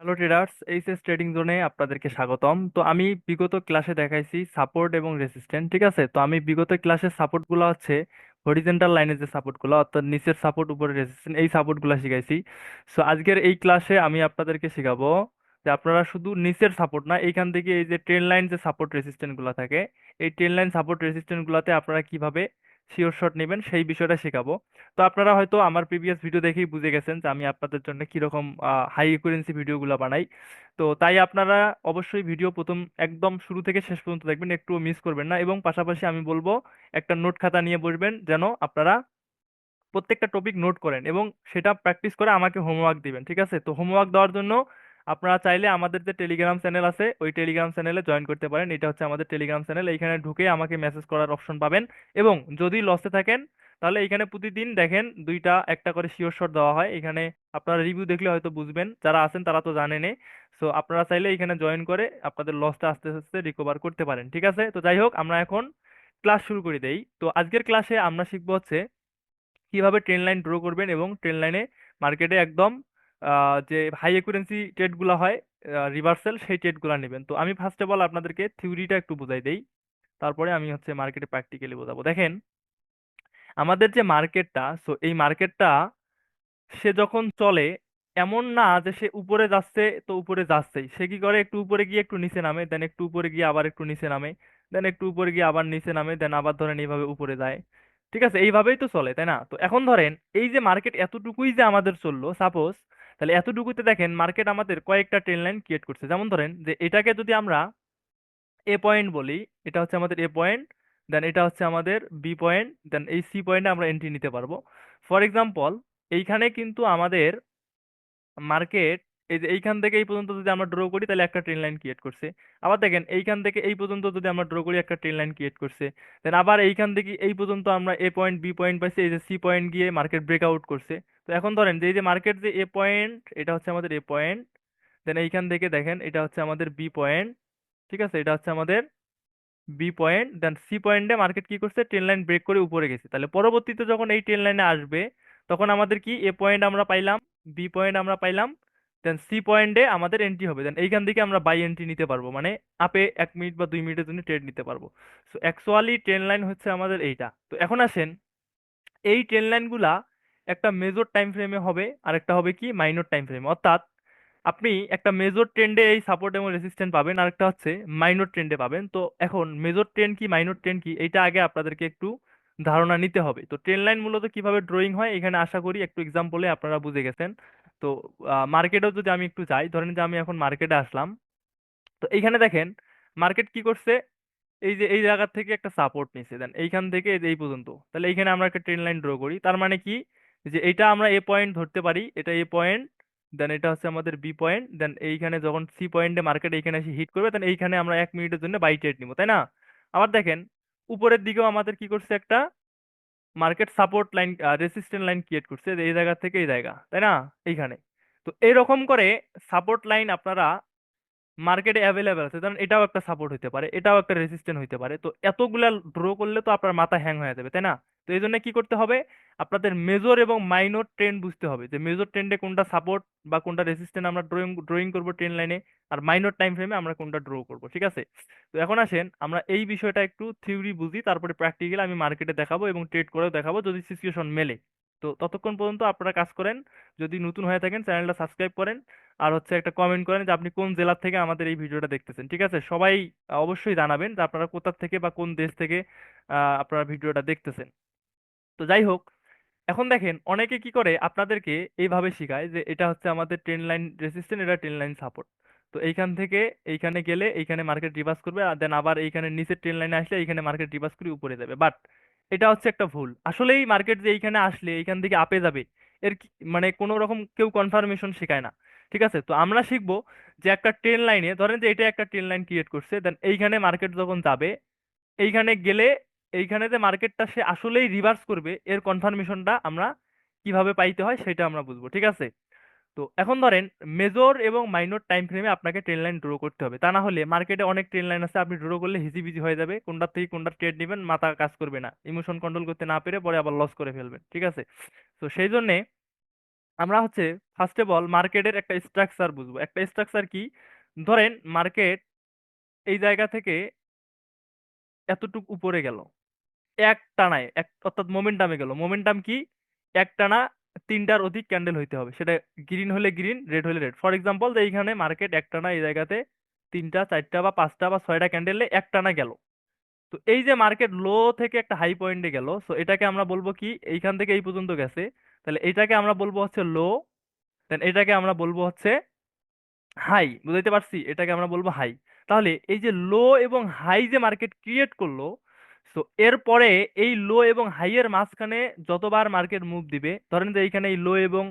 Hello traders HS trading জোনে আপনাদেরকে স্বাগতম। তো আমি বিগত ক্লাসে দেখাইছি সাপোর্ট এবং রেসিস্ট্যান্ট ঠিক আছে? তো আমি বিগত ক্লাসের সাপোর্টগুলো হচ্ছে হরিজেন্টাল লাইনের যে সাপোর্টগুলো অর্থাৎ নিচের সাপোর্ট উপরে রেসিস্ট্যান্ট এই সাপোর্টগুলো শিখাইছি। সো আজকের এই ক্লাসে আমি আপনাদেরকে শেখাবো যে আপনারা শুধু নিচের সাপোর্ট না, এইখান থেকে এই যে ট্রেন লাইন যে সাপোর্ট রেসিস্ট্যান্টগুলো থাকে, এই ট্রেন লাইন সাপোর্ট রেসিস্ট্যান্টগুলোতে আপনারা কীভাবে শিওর শট নেবেন, সেই বিষয়টা শেখাবো। তো আপনারা হয়তো আমার প্রিভিয়াস ভিডিও দেখেই বুঝে গেছেন যে আমি আপনাদের জন্য কীরকম হাই একুরেন্সি ভিডিওগুলো বানাই। তো তাই আপনারা অবশ্যই ভিডিও প্রথম একদম শুরু থেকে শেষ পর্যন্ত দেখবেন, একটুও মিস করবেন না। এবং পাশাপাশি আমি বলব, একটা নোট খাতা নিয়ে বসবেন যেন আপনারা প্রত্যেকটা টপিক নোট করেন এবং সেটা প্র্যাকটিস করে আমাকে হোমওয়ার্ক দিবেন, ঠিক আছে? তো হোমওয়ার্ক দেওয়ার জন্য আপনারা চাইলে আমাদের যে টেলিগ্রাম চ্যানেল আছে, ওই টেলিগ্রাম চ্যানেলে জয়েন করতে পারেন। এটা হচ্ছে আমাদের টেলিগ্রাম চ্যানেল এইখানে ঢুকে আমাকে মেসেজ করার অপশন পাবেন। এবং যদি লসে থাকেন, তাহলে এখানে প্রতিদিন দেখেন দুইটা, একটা করে শিওর শট দেওয়া হয়। এখানে আপনারা রিভিউ দেখলে হয়তো বুঝবেন। যারা আছেন তারা তো জানেনই সো আপনারা চাইলে এখানে জয়েন করে আপনাদের লসটা আস্তে আস্তে রিকভার করতে পারেন। ঠিক আছে? তো যাই হোক, আমরা এখন ক্লাস শুরু করে দেই। তো আজকের ক্লাসে আমরা শিখব হচ্ছে কীভাবে ট্রেন লাইন ড্র করবেন এবং ট্রেন লাইনে মার্কেটে একদম যে হাই একুরেন্সি ট্রেডগুলো হয় রিভার্সাল সেই ট্রেডগুলো নেবেন। তো আমি ফার্স্ট অফ অল আপনাদেরকে থিওরিটা একটু বোঝাই দেই। তারপরে আমি হচ্ছে মার্কেটে প্র্যাকটিক্যালি বোঝাবো। দেখেন, আমাদের যে মার্কেটটা সো এই মার্কেটটা সে যখন চলে, এমন না যে সে উপরে যাচ্ছে তো উপরে যাচ্ছেই। সে কি করে? একটু উপরে গিয়ে একটু নিচে নামে দেন একটু উপরে গিয়ে আবার একটু নিচে নামে দেন একটু উপরে গিয়ে আবার নিচে নামে দেন আবার ধরেন এইভাবে উপরে যায়। ঠিক আছে? এইভাবেই তো চলে, তাই না? তো এখন ধরেন, এই যে মার্কেট এতটুকুই যে আমাদের চলল সাপোজ তাহলে এতটুকুতে দেখেন মার্কেট আমাদের কয়েকটা ট্রেন লাইন ক্রিয়েট করছে। যেমন ধরেন যে এটাকে যদি আমরা এ পয়েন্ট বলি, এটা হচ্ছে আমাদের এ পয়েন্ট দেন এটা হচ্ছে আমাদের বি পয়েন্ট দেন এই সি পয়েন্টে আমরা এন্ট্রি নিতে পারব। ফর এক্সাম্পল এইখানে কিন্তু আমাদের মার্কেট এই যে এইখান থেকে এই পর্যন্ত যদি আমরা ড্র করি, তাহলে একটা ট্রেন লাইন ক্রিয়েট করছে। আবার দেখেন এইখান থেকে এই পর্যন্ত যদি আমরা ড্র করি, একটা ট্রেন লাইন ক্রিয়েট করছে। দেন আবার এইখান থেকে এই পর্যন্ত আমরা এ পয়েন্ট বি পয়েন্ট পাইছি, এই যে সি পয়েন্ট গিয়ে মার্কেট ব্রেকআউট করছে। তো এখন ধরেন যে, এই যে মার্কেট যে এ পয়েন্ট এটা হচ্ছে আমাদের এ পয়েন্ট দেন এইখান থেকে দেখেন এটা হচ্ছে আমাদের বি পয়েন্ট ঠিক আছে? এটা হচ্ছে আমাদের বি পয়েন্ট দেন সি পয়েন্টে মার্কেট কি করছে? ট্রেন লাইন ব্রেক করে উপরে গেছে। তাহলে পরবর্তীতে যখন এই ট্রেন লাইনে আসবে, তখন আমাদের কি এ পয়েন্ট আমরা পাইলাম বি পয়েন্ট আমরা পাইলাম দেন সি পয়েন্টে আমাদের এন্ট্রি হবে। দেন এইখান থেকে আমরা বাই এন্ট্রি নিতে পারব মানে আপে এক মিনিট বা দুই মিনিটের জন্য ট্রেড নিতে পারব। সো অ্যাকচুয়ালি ট্রেন লাইন হচ্ছে আমাদের এইটা। তো এখন আসেন, এই ট্রেন লাইনগুলা একটা মেজর টাইম ফ্রেমে হবে আর একটা হবে কি? মাইনর টাইম ফ্রেমে অর্থাৎ, আপনি একটা মেজর ট্রেন্ডে এই সাপোর্ট এবং রেসিস্ট্যান্ট পাবেন আর একটা হচ্ছে মাইনর ট্রেন্ডে পাবেন। তো এখন মেজর ট্রেন্ড কি মাইনর ট্রেন্ড কি, এইটা আগে আপনাদেরকে একটু ধারণা নিতে হবে। তো ট্রেন লাইন মূলত কীভাবে ড্রয়িং হয়, এখানে আশা করি একটু এক্সাম্পলে আপনারা বুঝে গেছেন। তো মার্কেটেও যদি আমি একটু যাই, ধরেন যে আমি এখন মার্কেটে আসলাম। তো এইখানে দেখেন মার্কেট কি করছে? এই যে, এই জায়গা থেকে একটা সাপোর্ট নিছে। দেন এইখান থেকে এই পর্যন্ত। তাহলে এইখানে আমরা একটা ট্রেন লাইন ড্র করি। তার মানে কি? যে এটা আমরা এ পয়েন্ট ধরতে পারি, এটা এ পয়েন্ট দেন এটা হচ্ছে আমাদের বি পয়েন্ট দেন এইখানে যখন সি পয়েন্টে মার্কেট এইখানে এসে হিট করবে দেন এইখানে আমরা এক মিনিটের জন্য বাই ট্রেড নিব, তাই না? আবার দেখেন, উপরের দিকেও আমাদের কি করছে একটা market support line resistant line create করছে, এই জায়গা থেকে এই জায়গা, তাই না? এইখানে। তো এইরকম করে সাপোর্ট লাইন আপনারা মার্কেটে অ্যাভেলেবেল আছে কারণ এটাও একটা সাপোর্ট হতে পারে, এটাও একটা রেসিস্ট্যান্ট হতে পারে, তো এতগুলা ড্র করলে তো আপনার মাথা হ্যাং হয়ে যাবে, তাই না? তো এই জন্য কি করতে হবে? আপনাদের মেজর এবং মাইনর ট্রেন্ড বুঝতে হবে যে মেজর ট্রেন্ডে কোনটা সাপোর্ট বা কোনটা রেজিস্ট্যান্ট আমরা ড্রয়িং ড্রয়িং করব ট্রেন লাইনে আর মাইনর টাইম ফ্রেমে আমরা কোনটা ড্র করব, ঠিক আছে? তো এখন আসেন, আমরা এই বিষয়টা একটু থিওরি বুঝি, তারপরে প্র্যাকটিক্যাল আমি মার্কেটে দেখাবো এবং ট্রেড করেও দেখাবো যদি সিচুয়েশন মেলে। তো ততক্ষণ পর্যন্ত আপনারা কাজ করেন, যদি নতুন হয়ে থাকেন চ্যানেলটা সাবস্ক্রাইব করেন আর হচ্ছে একটা কমেন্ট করেন যে আপনি কোন জেলার থেকে আমাদের এই ভিডিওটা দেখতেছেন, ঠিক আছে? সবাই অবশ্যই জানাবেন যে আপনারা কোথা থেকে বা কোন দেশ থেকে আপনারা ভিডিওটা দেখতেছেন। তো যাই হোক, এখন দেখেন অনেকে কি করে আপনাদেরকে এইভাবে শেখায় যে এটা হচ্ছে আমাদের ট্রেন লাইন রেসিস্ট্যান্ট এটা ট্রেন লাইন সাপোর্ট তো এইখান থেকে এইখানে গেলে এইখানে মার্কেট রিভার্স করবে আর দেন আবার এইখানে নিচের ট্রেন লাইনে আসলে এইখানে মার্কেট রিভার্স করে উপরে যাবে। বাট এটা হচ্ছে একটা ভুল। আসলেই মার্কেট যে এইখানে আসলে এইখান থেকে আপে যাবে, এর মানে কোনো রকম কেউ কনফার্মেশন শেখায় না। ঠিক আছে? তো আমরা শিখব যে একটা ট্রেন লাইনে ধরেন যে এটা একটা ট্রেন লাইন ক্রিয়েট করছে দেন এইখানে মার্কেট যখন যাবে, এইখানে গেলে এইখানে যে মার্কেটটা সে আসলেই রিভার্স করবে। এর কনফার্মেশনটা আমরা কীভাবে পাইতে হয় সেটা আমরা বুঝব, ঠিক আছে? তো এখন ধরেন মেজর এবং মাইনর টাইম ফ্রেমে আপনাকে ট্রেন লাইন ড্র করতে হবে। তা না হলে মার্কেটে অনেক ট্রেন লাইন আছে, আপনি ড্র করলে হিজিবিজি হয়ে যাবে। কোনটার থেকে কোনটা ট্রেড নেবেন, মাথা কাজ করবে না। ইমোশন কন্ট্রোল করতে না পেরে পরে আবার লস করে ফেলবেন, ঠিক আছে? তো সেই জন্যে আমরা হচ্ছে ফার্স্ট অফ অল মার্কেটের একটা স্ট্রাকচার বুঝব। একটা স্ট্রাকচার কি? ধরেন মার্কেট এই জায়গা থেকে এতটুক উপরে গেল। এক টানায় এক, অর্থাৎ মোমেন্টামে গেল। মোমেন্টাম কি? এক টানা তিনটার অধিক ক্যান্ডেল হইতে হবে। সেটা গ্রিন হলে গ্রিন রেড হলে রেড ফর এক্সাম্পল যে এইখানে মার্কেট এক টানা এই জায়গাতে তিনটা, চারটা বা পাঁচটা বা ছয়টা ক্যান্ডেলে এক টানা গেল। তো এই যে মার্কেট লো থেকে একটা হাই পয়েন্টে গেল সো এটাকে আমরা বলব কি? এইখান থেকে এই পর্যন্ত গেছে। তাহলে এটাকে আমরা বলব হচ্ছে লো দেন এটাকে আমরা বলব হচ্ছে হাই বুঝাইতে পারছি? এটাকে আমরা বলব হাই তাহলে এই যে লো এবং হাই যে মার্কেট ক্রিয়েট করল সো এরপরে এই লো এবং হাইয়ের মাঝখানে যতবার মার্কেট মুভ দিবে, ধরেন যে এইখানে এই লো এবং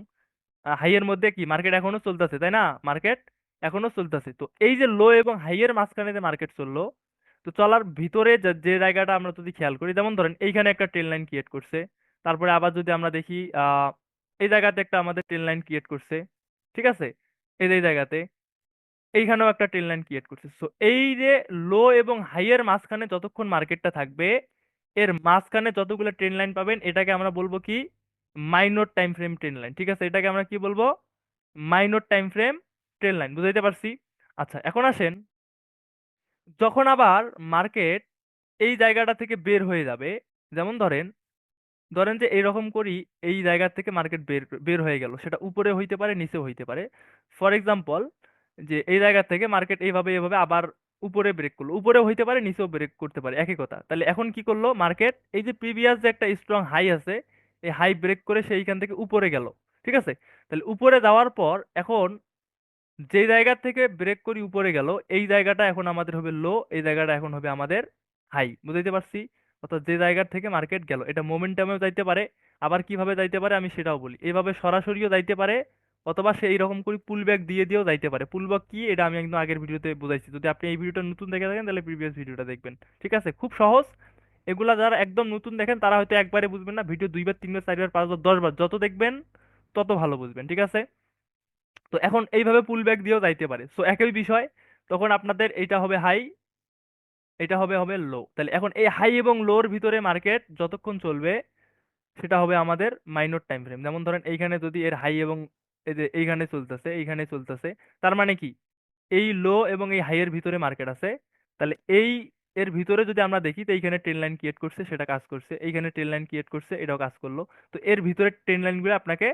হাইয়ের মধ্যে কি মার্কেট এখনও চলতেছে, তাই না? মার্কেট এখনও চলতেছে। তো এই যে লো এবং হাইয়ের মাঝখানে যে মার্কেট চলল, তো চলার ভিতরে যে জায়গাটা আমরা যদি খেয়াল করি, যেমন ধরেন এইখানে একটা ট্রেন লাইন ক্রিয়েট করছে, তারপরে আবার যদি আমরা দেখি এই জায়গাতে একটা আমাদের ট্রেন লাইন ক্রিয়েট করছে, ঠিক আছে? এই জায়গাতে। এইখানেও একটা ট্রেন লাইন ক্রিয়েট করছে। সো এই যে লো এবং হাই এর মাঝখানে যতক্ষণ মার্কেটটা থাকবে, এর মাঝখানে যতগুলো ট্রেন লাইন পাবেন, এটাকে আমরা বলব কি? Minor time frame trend line ঠিক আছে? এটাকে আমরা কি বলব? Minor time frame trend line বুঝাইতে পারছি? আচ্ছা এখন আসেন। যখন আবার মার্কেট এই জায়গাটা থেকে বের হয়ে যাবে, যেমন ধরেন ধরেন যে এরকম করি, এই জায়গা থেকে মার্কেট বের বের হয়ে গেল। সেটা উপরে হইতে পারে, নিচে হইতে পারে। ফর এক্সাম্পল যে এই জায়গা থেকে মার্কেট এইভাবে এইভাবে আবার উপরে ব্রেক করল। উপরেও হইতে পারে, নিচেও ব্রেক করতে পারে, একই কথা। তাহলে এখন কি করল মার্কেট এই যে প্রিভিয়াস যে একটা স্ট্রং হাই আছে, এই হাই ব্রেক করে সেইখান থেকে উপরে গেল। ঠিক আছে? তাহলে উপরে যাওয়ার পর এখন যে জায়গা থেকে ব্রেক করি উপরে গেল, এই জায়গাটা এখন আমাদের হবে লো এই জায়গাটা এখন হবে আমাদের হাই বুঝাইতে পারছি? অর্থাৎ যে জায়গা থেকে মার্কেট গেল, এটা মোমেন্টামেও যাইতে পারে, আবার কীভাবে যাইতে পারে আমি সেটাও বলি। এইভাবে সরাসরিও যাইতে পারে অথবা সে এইরকম করে পুল ব্যাক দিয়ে দিয়েও যাইতে পারে। পুল ব্যাক কি? এটা আমি একদম আগের ভিডিওতে বুঝাইছি। যদি আপনি এই ভিডিওটা নতুন দেখে থাকেন, তাহলে প্রিভিয়াস ভিডিওটা দেখবেন। ঠিক আছে? খুব সহজ। এগুলা যারা একদম নতুন দেখেন, তারা হয়তো একবারে বুঝবেন না। ভিডিও দুইবার তিনবার চারবার পাঁচবার দশবার যত দেখবেন, তত ভালো বুঝবেন। ঠিক আছে? তো এখন এইভাবে পুল ব্যাক দিয়েও যাইতে পারে। সো একই বিষয়, তখন আপনাদের এটা হবে হাই এটা হবে হবে লো তাহলে এখন এই হাই এবং লোর ভিতরে মার্কেট যতক্ষণ চলবে, সেটা হবে আমাদের মাইনর টাইম ফ্রেম যেমন ধরেন, এইখানে যদি এর হাই এবং এই যে এইখানে চলতেছে এইখানে চলতেছে। তার মানে কি? এই লো এবং এই হাইয়ের ভিতরে মার্কেট আছে। তাহলে এই এর ভিতরে যদি আমরা দেখি, তো এইখানে ট্রেন লাইন ক্রিয়েট করছে, সেটা কাজ করছে। এইখানে ট্রেন লাইন ক্রিয়েট করছে, এটাও কাজ করল। তো এর ভিতরে ট্রেন লাইনগুলো আপনাকে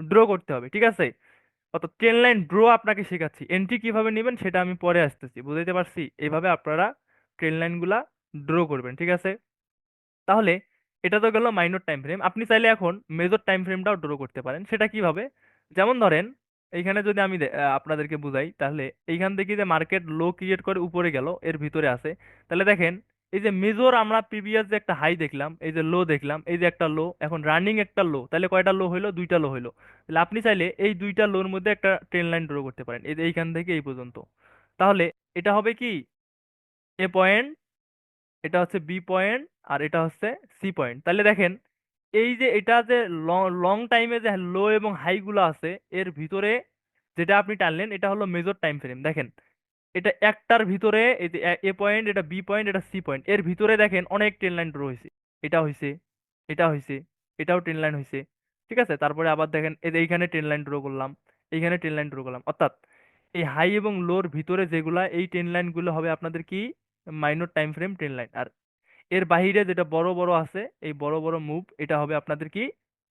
ড্র করতে হবে, ঠিক আছে? অর্থাৎ ট্রেন লাইন ড্র আপনাকে শেখাচ্ছি। এন্ট্রি কীভাবে নেবেন, সেটা আমি পরে আসতেছি, বুঝাইতে পারছি? এইভাবে আপনারা ট্রেন লাইনগুলা ড্র করবেন, ঠিক আছে? তাহলে এটা তো গেল মাইনর টাইম ফ্রেম আপনি চাইলে এখন মেজর টাইম ফ্রেমটাও ড্র করতে পারেন। সেটা কীভাবে? যেমন ধরেন, এইখানে যদি আমি আপনাদেরকে বুঝাই, তাহলে এইখান থেকে যে মার্কেট লো ক্রিয়েট করে উপরে গেল, এর ভিতরে আছে। তাহলে দেখেন, এই যে মেজর আমরা প্রিভিয়াস যে একটা হাই দেখলাম, এই যে লো দেখলাম, এই যে একটা লো, এখন রানিং একটা লো, তাহলে কয়টা লো হইল? দুইটা লো হইল। তাহলে আপনি চাইলে এই দুইটা লোর মধ্যে একটা ট্রেন লাইন ড্র করতে পারেন, এই এইখান থেকে এই পর্যন্ত। তাহলে এটা হবে কি? এ পয়েন্ট, এটা হচ্ছে বি পয়েন্ট, আর এটা হচ্ছে সি পয়েন্ট। তাহলে দেখেন এই যে এটা যে লং টাইমে যে লো এবং হাই গুলো আছে, এর ভিতরে যেটা আপনি টানলেন, এটা হলো মেজর টাইম ফ্রেম দেখেন, এটা একটার ভিতরে এ পয়েন্ট এটা বি পয়েন্ট এটা সি পয়েন্ট এর ভিতরে দেখেন অনেক ট্রেন লাইন ড্র হয়েছে। এটা হয়েছে এটা হয়েছে, এটাও ট্রেন লাইন হয়েছে। ঠিক আছে? তারপরে আবার দেখেন, এই এইখানে ট্রেন লাইন ড্র করলাম, এইখানে ট্রেন লাইন ড্র করলাম। অর্থাৎ এই হাই এবং লোর ভিতরে যেগুলা, এই ট্রেন লাইনগুলো হবে আপনাদের কি? Minor time frame trend line আর এর বাইরে যেটা বড় বড় আছে, এই বড় বড় মুভ এটা হবে আপনাদের কি?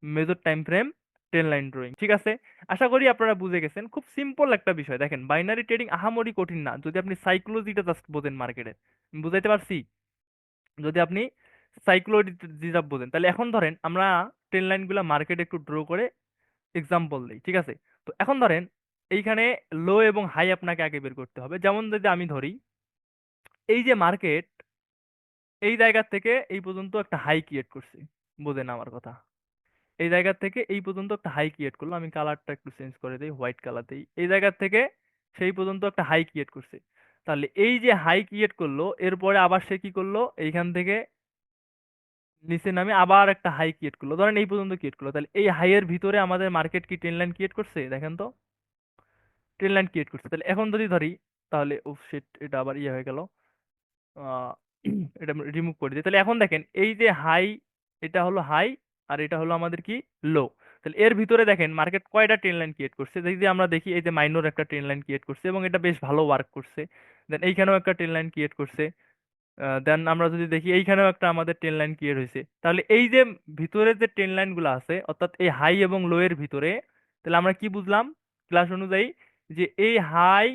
Major time frame trend line drawing ঠিক আছে? আশা করি আপনারা বুঝে গেছেন। খুব সিম্পল একটা বিষয়। দেখেন বাইনারি ট্রেডিং আহামরি কঠিন না। যদি আপনি সাইকোলজিটা জাস্ট বোঝেন মার্কেটে বুঝাইতে পারছি? যদি আপনি সাইকোলজিটা বোঝেন, তাহলে এখন ধরেন আমরা ট্রেন লাইনগুলো মার্কেটে একটু ড্র করে এক্সাম্পল দিই, ঠিক আছে? তো এখন ধরেন, এইখানে লো এবং হাই আপনাকে আগে বের করতে হবে। যেমন যদি আমি ধরি, এই যে মার্কেট এই জায়গা থেকে এই পর্যন্ত একটা হাই ক্রিয়েট করছি। বোঝেন আমার কথা। এই জায়গা থেকে এই পর্যন্ত একটা হাই ক্রিয়েট করল আমি কালারটা একটু চেঞ্জ করে দিই হোয়াইট কালার দিই। এই জায়গা থেকে সেই পর্যন্ত একটা হাই ক্রিয়েট করছে। তাহলে এই যে হাই ক্রিয়েট করল, এরপরে আবার সে কি করল? এইখান থেকে নিচে নামে আবার একটা হাই ক্রিয়েট করল। ধরেন এই পর্যন্ত ক্রিয়েট করল। তাহলে এই হাইয়ের ভিতরে আমাদের মার্কেট কি ট্রেন লাইন ক্রিয়েট করছে? দেখেন তো। ট্রেন লাইন ক্রিয়েট করছে। তাহলে এখন যদি ধরি, তাহলে ও সেট এটা আবার ইয়ে হয়ে গেল। এটা রিমুভ করে দিই। তাহলে এখন দেখেন, এই যে হাই এটা হলো হাই আর এটা হলো আমাদের কি লো তাহলে এর ভিতরে দেখেন মার্কেট কয়টা ট্রেন লাইন ক্রিয়েট করছে? যদি আমরা দেখি, এই যে মাইনর একটা ট্রেন লাইন ক্রিয়েট করছে এবং এটা বেশ ভালো ওয়ার্ক করছে দেন এইখানেও একটা ট্রেন লাইন ক্রিয়েট করছে দেন আমরা যদি দেখি, এইখানেও একটা আমাদের ট্রেন লাইন ক্রিয়েট হয়েছে। তাহলে এই যে ভিতরে যে ট্রেন লাইনগুলো আছে, অর্থাৎ এই হাই এবং লো এর ভিতরে, তাহলে আমরা কি বুঝলাম? ক্লাস অনুযায়ী যে এই হাই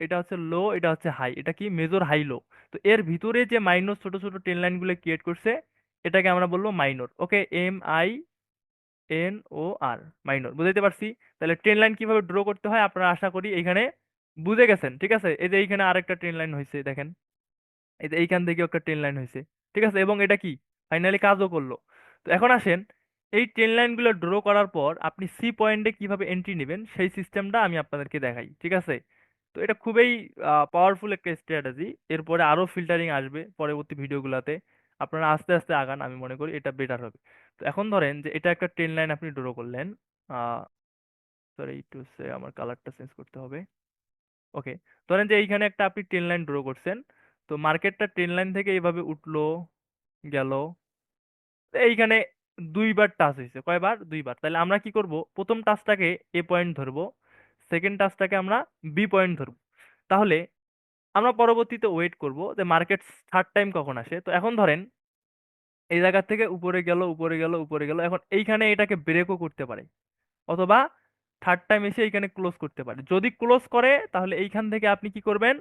এটা হচ্ছে লো এটা হচ্ছে হাই এটা কি মেজর হাই লো তো এর ভিতরে যে মাইনর ছোট ছোট ট্রেন লাইনগুলো ক্রিয়েট করছে, এটাকে আমরা বলব minor okay M I N O R minor বুঝাইতে পারছি? তাহলে ট্রেন লাইন কীভাবে ড্র করতে হয়? আপনারা আশা করি এখানে বুঝে গেছেন, ঠিক আছে? এই যে এইখানে আরেকটা ট্রেন লাইন হয়েছে, দেখেন। এই যে এইখান থেকে একটা ট্রেন লাইন হয়েছে, ঠিক আছে? এবং এটা কি? ফাইনালি কাজও করল। তো এখন আসেন, এই ট্রেন লাইনগুলো ড্র করার পর আপনি সি পয়েন্টে কীভাবে এন্ট্রি নেবেন, সেই সিস্টেমটা আমি আপনাদেরকে দেখাই, ঠিক আছে? তো এটা খুবই পাওয়ারফুল একটা স্ট্র্যাটেজি এরপরে আরও ফিল্টারিং আসবে পরবর্তী ভিডিওগুলোতে। আপনারা আস্তে আস্তে আগান, আমি মনে করি এটা বেটার হবে। তো এখন ধরেন যে এটা একটা ট্রেন লাইন আপনি ড্র করলেন সরি একটু আমার কালারটা চেঞ্জ করতে হবে। ওকে ধরেন যে এইখানে একটা আপনি ট্রেন লাইন ড্র করছেন, তো মার্কেটটা ট্রেন লাইন থেকে এইভাবে উঠল, গেল। এইখানে দুইবার টাচ হয়েছে, কয়বার? দুইবার। তাহলে আমরা কি করব? প্রথম টাচটাকে এ পয়েন্ট ধরবো। সেকেন্ড টাচটাকে আমরা বি পয়েন্ট ধরবো। তাহলে আমরা পরবর্তীতে ওয়েট করব যে মার্কেট থার্ড টাইম কখন আসে। তো এখন ধরেন, এই জায়গা থেকে উপরে গেল উপরে গেল উপরে গেল, এখন এইখানে এটাকে ব্রেকও করতে পারে। অথবা থার্ড টাইম এসে এইখানে ক্লোজ করতে পারে। যদি ক্লোজ করে, তাহলে এইখান থেকে আপনি কি করবেন?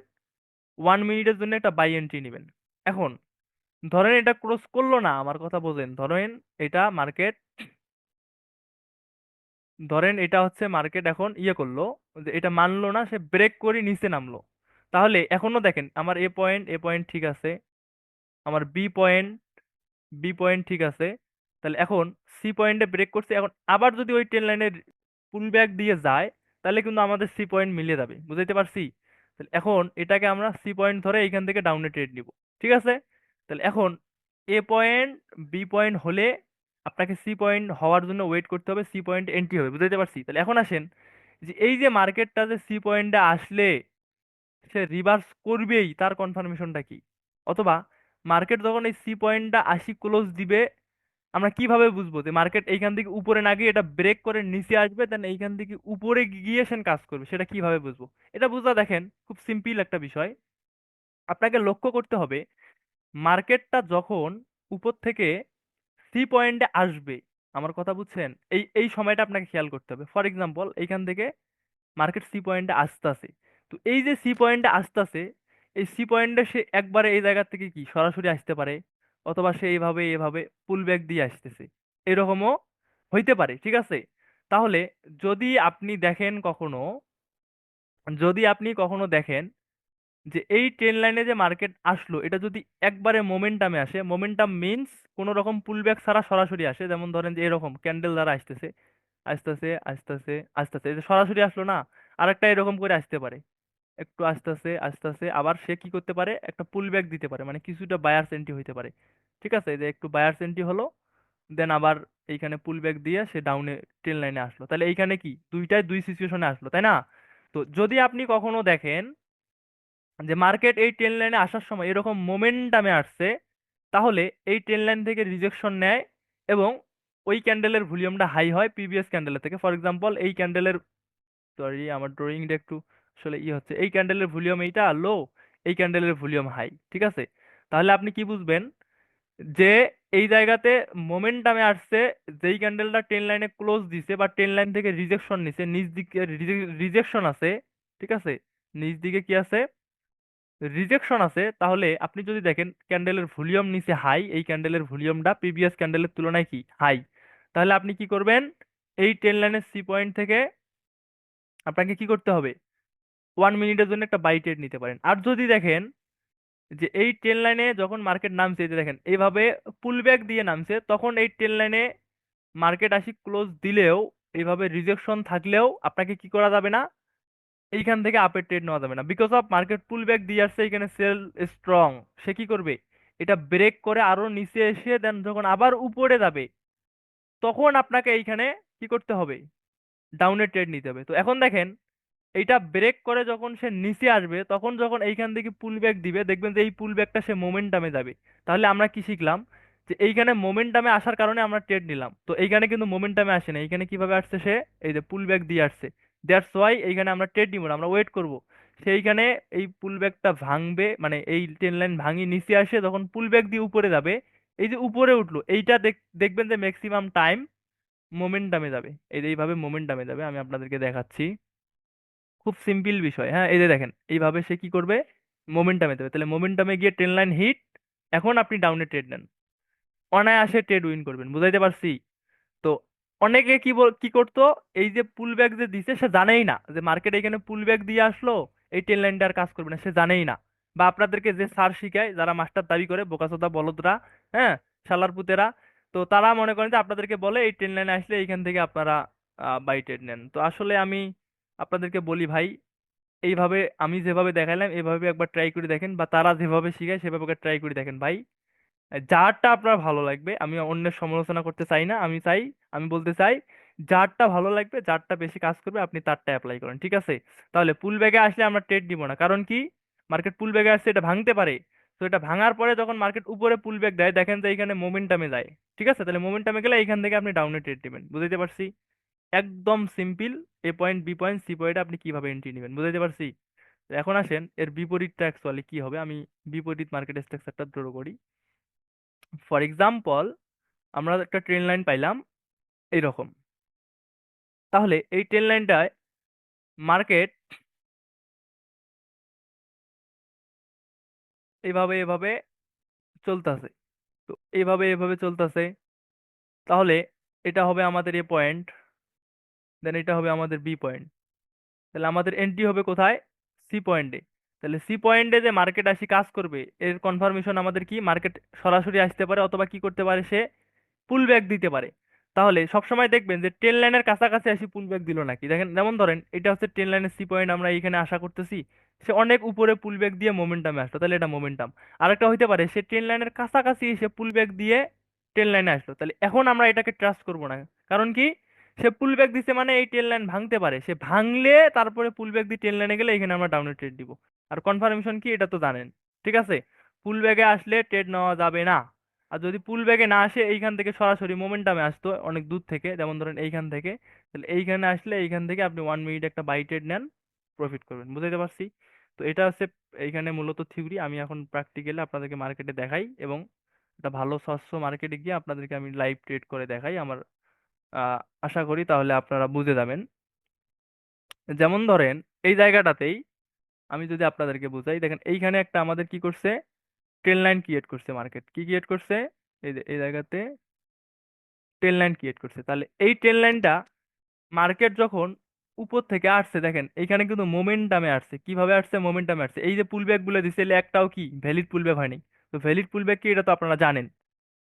ওয়ান মিনিটের জন্য একটা বাই এন্ট্রি নেবেন। এখন, ধরেন এটা ক্লোজ করল না, আমার কথা বোঝেন। ধরেন এটা মার্কেট ধরেন এটা হচ্ছে মার্কেট এখন ইয়ে করল, যে এটা মানলো না, সে ব্রেক করে নিচে নামলো। তাহলে এখনও দেখেন, আমার এ পয়েন্ট এ পয়েন্ট ঠিক আছে, আমার বি পয়েন্ট বি পয়েন্ট ঠিক আছে, তাহলে এখন সি পয়েন্টে ব্রেক করছে, এখন আবার যদি ওই ট্রেন লাইনের পুল ব্যাক দিয়ে যায়, তাহলে কিন্তু আমাদের সি পয়েন্ট মিলিয়ে যাবে, বুঝাইতে পারছি? তাহলে এখন এটাকে আমরা সি পয়েন্ট ধরে এইখান থেকে ডাউনে ট্রেড নিব, ঠিক আছে? তাহলে এখন এ পয়েন্ট বি পয়েন্ট হলে আপনাকে সি পয়েন্ট হওয়ার জন্য ওয়েট করতে হবে সি পয়েন্ট এন্ট্রি হবে বুঝতে পারছি? তাহলে এখন আসেন, যে এই যে মার্কেটটা যে সি পয়েন্টে আসলে সে রিভার্স করবেই, তার কনফার্মেশনটা কি? অথবা মার্কেট যখন এই সি পয়েন্টটা আশি ক্লোজ দিবে, আমরা কীভাবে বুঝব যে মার্কেট এইখান থেকে উপরে না গিয়ে এটা ব্রেক করে নিচে আসবে দেন এইখান থেকে উপরে গিয়ে সেন কাজ করবে, সেটা কীভাবে বুঝব? এটা বুঝা দেখেন, খুব সিম্পল একটা বিষয়। আপনাকে লক্ষ্য করতে হবে মার্কেটটা যখন উপর থেকে সি পয়েন্টে আসবে, আমার কথা বুঝছেন? এই এই সময়টা আপনাকে খেয়াল করতে হবে। ফর এক্সাম্পল এইখান থেকে মার্কেট সি পয়েন্টে আসতেছে। তো এই যে সি পয়েন্টে আসতেছে, এই সি পয়েন্টে সে একবারে এই জায়গা থেকে কি? সরাসরি আসতে পারে? অথবা সে এইভাবে এভাবে পুল ব্যাক দিয়ে আসতেছে। এরকমও হইতে পারে, ঠিক আছে? তাহলে যদি আপনি দেখেন কখনো, যদি আপনি কখনো দেখেন যে এই ট্রেন লাইনে যে মার্কেট আসলো, এটা যদি একবারে মোমেন্টামে আসে মোমেন্টাম মিনস কোনো রকম পুলব্যাক ছাড়া সরাসরি আসে। যেমন ধরেন যে এরকম ক্যান্ডেল দ্বারা আসতেছে আসতেছে আসতেছে এই যে সরাসরি আসলো না, আরেকটা এরকম করে আসতে পারে। একটু আসতেছে আসতেছে, আবার সে কি করতে পারে? একটা পুলব্যাক দিতে পারে। মানে কিছুটা বায়ার এন্ট্রি হইতে পারে। ঠিক আছে? যে একটু বায়ার এন্ট্রি হলো দেন আবার এইখানে পুলব্যাক দিয়ে সে ডাউনে ট্রেন লাইনে আসলো। তাহলে এইখানে কি? দুইটাই দুই সিচুয়েশনে আসলো, তাই না? তো যদি আপনি কখনো দেখেন যে মার্কেট এই ট্রেন লাইনে আসার সময় এরকম মোমেন্টামে আসছে তাহলে এই ট্রেন লাইন থেকে রিজেকশন নেয় এবং ওই ক্যান্ডেলের ভলিউমটা হাই হয় প্রিভিয়াস ক্যান্ডেলের থেকে। ফর এক্সাম্পল এই ক্যান্ডেলের সরি আমার ড্রয়িংটা একটু আসলে ই হচ্ছে। এই ক্যান্ডেলের ভলিউম এইটা লো এই ক্যান্ডেলের ভলিউম হাই ঠিক আছে? তাহলে আপনি কি বুঝবেন? যে এই জায়গাতে মোমেন্টামে আসছে, যেই ক্যান্ডেলটা ট্রেন লাইনে ক্লোজ দিছে বা ট্রেন লাইন থেকে রিজেকশন নিছে নিজ দিকে রিজেকশন আছে, ঠিক আছে? নিজ দিকে কি আছে? রিজেকশন আছে, তাহলে আপনি যদি দেখেন ক্যান্ডেলের ভলিউম নিচে হাই এই ক্যান্ডেলের ভলিউমটা প্রিভিয়াস ক্যান্ডেলের তুলনায় কি? হাই তাহলে আপনি কি করবেন? এই টেন লাইনের সি পয়েন্ট থেকে আপনাকে কি করতে হবে? ওয়ান মিনিটের জন্য একটা বাই ট্রেড নিতে পারেন। আর যদি দেখেন যে এই ট্রেন লাইনে যখন মার্কেট নামছে, এই যে দেখেন, এইভাবে পুলব্যাক দিয়ে নামছে, তখন এই ট্রেন লাইনে মার্কেট আসি ক্লোজ দিলেও, এইভাবে রিজেকশন থাকলেও আপনাকে কি করা যাবে না? এইখান থেকে আপের ট্রেড নেওয়া যাবে না। Because of market pull back দিয়ে আসছে, এখানে সেল স্ট্রং সে কি করবে? এটা ব্রেক করে আরও নিচে এসে দেন যখন আবার উপরে যাবে, তখন আপনাকে এইখানে কি করতে হবে? ডাউনের ট্রেড নিতে হবে। তো এখন দেখেন, এইটা ব্রেক করে যখন সে নিচে আসবে, তখন যখন এইখান থেকে পুল ব্যাক দিবে, দেখবেন যে এই পুল ব্যাকটা সে মোমেন্টামে যাবে। তাহলে আমরা কি শিখলাম? যে এইখানে মোমেন্টামে আসার কারণে আমরা ট্রেড নিলাম। তো এইখানে কিন্তু মোমেন্টামে আসে না এইখানে কীভাবে আসছে সে? এই যে পুল ব্যাক দিয়ে আসছে। দ্যাটস ওয়াই এইখানে আমরা ট্রেড নিব আমরা ওয়েট করব। সেইখানে এই পুল ব্যাকটা ভাঙবে মানে এই ট্রেন লাইন ভাঙি নিচে আসে, তখন পুল ব্যাক দিয়ে উপরে যাবে। এই যে উপরে উঠল, এইটা দেখ- দেখবেন যে ম্যাক্সিমাম টাইম মোমেন্টামে যাবে। এই এইভাবে মোমেন্টামে যাবে, আমি আপনাদেরকে দেখাচ্ছি। খুব সিম্পল বিষয় হ্যাঁ এই যে দেখেন, এইভাবে সে কি করবে? মোমেন্টামে যাবে। তাহলে মোমেন্টামে গিয়ে ট্রেন লাইন হিট এখন আপনি ডাউনে ট্রেড নেন। অনায়াসে ট্রেড উইন করবেন, বুঝাইতে পারছি? অনেকে কি বল, কি করতো? এই যে পুল ব্যাক যে দিছে, সে জানেই না যে মার্কেট এখানে পুল ব্যাক দিয়ে আসলো, এই ট্রেন লাইনটা আর কাজ করবে না, সে জানেই না। বা আপনাদেরকে যে স্যার শিখায়, যারা মাস্টার দাবি করে, বোকাচোদা বলদরা হ্যাঁ শালার পুতেরা তো তারা মনে করেন যে আপনাদেরকে বলে, এই ট্রেন লাইনে আসলে এইখান থেকে আপনারা বাই ট্রেড নেন। তো আসলে আমি আপনাদেরকে বলি ভাই, এইভাবে আমি যেভাবে দেখাইলাম, এইভাবে একবার ট্রাই করে দেখেন, বা তারা যেভাবে শিখায়, সেভাবে ট্রাই করে দেখেন ভাই। যারটা আপনার ভালো লাগবে, আমি অন্যের সমালোচনা করতে চাই না। আমি চাই, আমি বলতে চাই, যারটা ভালো লাগবে, যারটা বেশি কাজ করবে, আপনি তারটা অ্যাপ্লাই করেন, ঠিক আছে? তাহলে পুল ব্যাগে আসলে আমরা ট্রেড দিব না। কারণ কি? মার্কেট পুল ব্যাগে আসছে, এটা ভাঙতে পারে। তো এটা ভাঙার পরে যখন মার্কেট উপরে পুল ব্যাগ দেয়, দেখেন যে এখানে মোমেন্টামে যায়, ঠিক আছে? তাহলে মোমেন্টামে গেলে এখান থেকে আপনি ডাউনে ট্রেড দিবেন বুঝতে পারছি? একদম simple A point B point C পয়েন্টে আপনি কীভাবে এন্ট্রি নেবেন বুঝতে পারছি? এখন আসেন, এর বিপরীতটা অ্যাকচুয়ালি কি হবে? আমি বিপরীত মার্কেট স্ট্রাকচারটা ড্র করি। ফর এক্সাম্পল আমরা একটা ট্রেন লাইন পাইলাম এইরকম তাহলে এই ট্রেন লাইনটায় মার্কেট এইভাবে এভাবে চলতেছে। তো এইভাবে এভাবে চলতেছে। তাহলে এটা হবে আমাদের এ পয়েন্ট দেন এটা হবে আমাদের বি পয়েন্ট তাহলে আমাদের এন্ট্রি হবে কোথায়? সি পয়েন্টে তাহলে সি পয়েন্টে যে মার্কেট আসি কাজ করবে, এর কনফার্মেশন আমাদের কি? মার্কেট সরাসরি আসতে পারে অথবা কি করতে পারে? সে পুল ব্যাক দিতে পারে। তাহলে সবসময় দেখবেন যে ট্রেন লাইনের কাছাকাছি আসি পুল ব্যাক দিল নাকি? দেখেন, যেমন ধরেন, এটা হচ্ছে ট্রেন লাইনের সি পয়েন্ট আমরা এখানে আশা করতেছি, সে অনেক উপরে পুল ব্যাক দিয়ে মোমেন্টামে আসলো। তাহলে এটা মোমেন্টাম আরেকটা হইতে পারে, সে ট্রেন লাইনের কাছাকাছি এসে পুল ব্যাক দিয়ে ট্রেন লাইনে আসলো। তাহলে এখন আমরা এটাকে ট্রাস্ট করব না। কারণ কি? সে পুল ব্যাক দিছে মানে এই ট্রেন লাইন ভাঙতে পারে। সে ভাঙলে তারপরে পুল ব্যাক দিয়ে ট্রেন লাইনে গেলে এখানে আমরা ডাউনে ট্রেড দিব। আর কনফার্মেশন কি এটা তো জানেন, ঠিক আছে? পুল ব্যাগে আসলে ট্রেড নেওয়া যাবে না। আর যদি পুল ব্যাগে না আসে, এইখান থেকে সরাসরি মোমেন্টামে আসতো, অনেক দূর থেকে, যেমন ধরেন এইখান থেকে, তাহলে এইখানে আসলে এইখান থেকে আপনি ওয়ান মিনিট একটা বাই ট্রেড নেন প্রফিট করবেন বুঝতে পারছি? তো এটা হচ্ছে এইখানে মূলত থিওরি আমি এখন প্র্যাকটিক্যালি আপনাদেরকে মার্কেটে দেখাই এবং একটা ভালো, স্বচ্ছ মার্কেটে গিয়ে আপনাদেরকে আমি লাইভ ট্রেড করে দেখাই, আমার আশা করি তাহলে আপনারা বুঝে যাবেন। যেমন ধরেন, এই জায়গাটাতেই আমি যদি আপনাদেরকে বুঝাই, দেখেন এইখানে একটা আমাদের কি করছে? ট্রেন লাইন ক্রিয়েট করছে মার্কেট কি ক্রিয়েট করছে? এই জায়গাতে ট্রেন লাইন ক্রিয়েট করছে। তাহলে এই ট্রেন লাইনটা মার্কেট যখন উপর থেকে আসছে, দেখেন এইখানে কিন্তু মোমেন্টামে আসছে। কীভাবে আসছে? মোমেন্টামে আসছে। এই যে পুলব্যাকগুলো দিছে এগুলো একটাও কি? ভ্যালিড পুলব্যাক হয়নি। তো ভ্যালিড পুলব্যাক কি এটা তো আপনারা জানেন।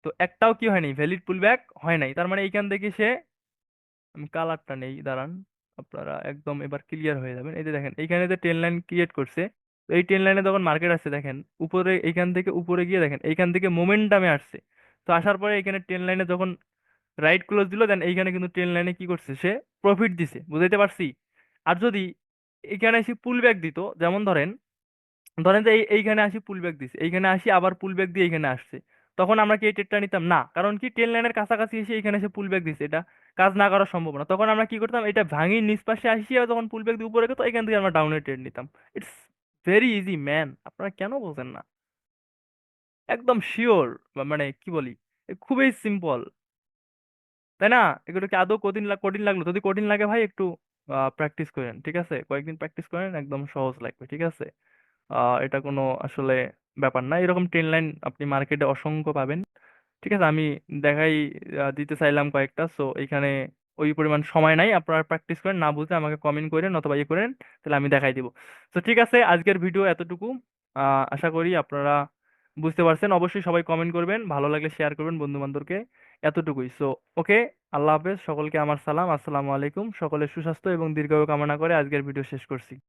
তো একটাও কি হয়নি? ভ্যালিড পুলব্যাক হয় নাই। তার মানে এইখান থেকে সে, আমি কালারটা নেই, দাঁড়ান। আপনারা একদম এবার ক্লিয়ার হয়ে যাবেন। এই যে দেখেন, এইখানে যে ট্রেন লাইন ক্রিয়েট করছে, এই ট্রেন লাইনে যখন মার্কেট আসছে, দেখেন, উপরে, এইখান থেকে উপরে গিয়ে দেখেন, এইখান থেকে মোমেন্টামে আসছে। তো আসার পরে এখানে ট্রেন লাইনে যখন রাইট ক্লোজ দিল দেন এইখানে কিন্তু ট্রেন লাইনে কি করছে, সে প্রফিট দিছে। বুঝাইতে পারছি? আর যদি এখানে এসে পুল ব্যাক দিত, যেমন ধরেন ধরেন যে এইখানে আসি পুল ব্যাক দিছে, এইখানে আসি, আবার পুল ব্যাক দিয়ে এইখানে আসছে। তখন আমরা কি এই ট্রেডটা নিতাম? না। কারণ কি? ট্রেন লাইনের কাছাকাছি এসে এইখানে এসে পুল ব্যাক দিছে। এটা কাজ না করা সম্ভব না তখন আমরা কি করতাম? এটা ভাঙি নিচ পাশে আসি আর যখন পুল ব্যাক দিয়ে উপরে গেতো এখান থেকে আমরা ডাউনে ট্রেড নিতাম। ইটস ভেরি ইজি ম্যান আপনারা কেন বোঝেন না? একদম শিওর মানে কি বলি? খুবই সিম্পল তাই না? এগুলো কি আদৌ কঠিন কঠিন লাগল? যদি কঠিন লাগে ভাই, একটু প্র্যাকটিস করেন, ঠিক আছে? কয়েকদিন প্র্যাকটিস করেন, একদম সহজ লাগবে, ঠিক আছে? আহ, এটা কোনো আসলে ব্যাপার না। এরকম ট্রেন লাইন আপনি মার্কেটে অসংখ্য পাবেন। ঠিক আছে? আমি দেখাই দিতে চাইলাম কয়েকটা। সো এখানে ওই পরিমাণ সময় নাই। আপনারা প্র্যাকটিস করেন। না বুঝলে আমাকে কমেন্ট করেন অথবা ইয়ে করেন তাহলে আমি দেখাই দিব। তো ঠিক আছে? আজকের ভিডিও এতটুকু। আশা করি আপনারা বুঝতে পারছেন। অবশ্যই সবাই কমেন্ট করবেন। ভালো লাগলে শেয়ার করবেন বন্ধু বান্ধবকে এতটুকুই। So okay? আল্লাহ হাফেজ। সকলকে আমার সালাম। আসসালামু আলাইকুম। সকলের সুস্বাস্থ্য এবং দীর্ঘায়ু কামনা করে আজকের ভিডিও শেষ করছি।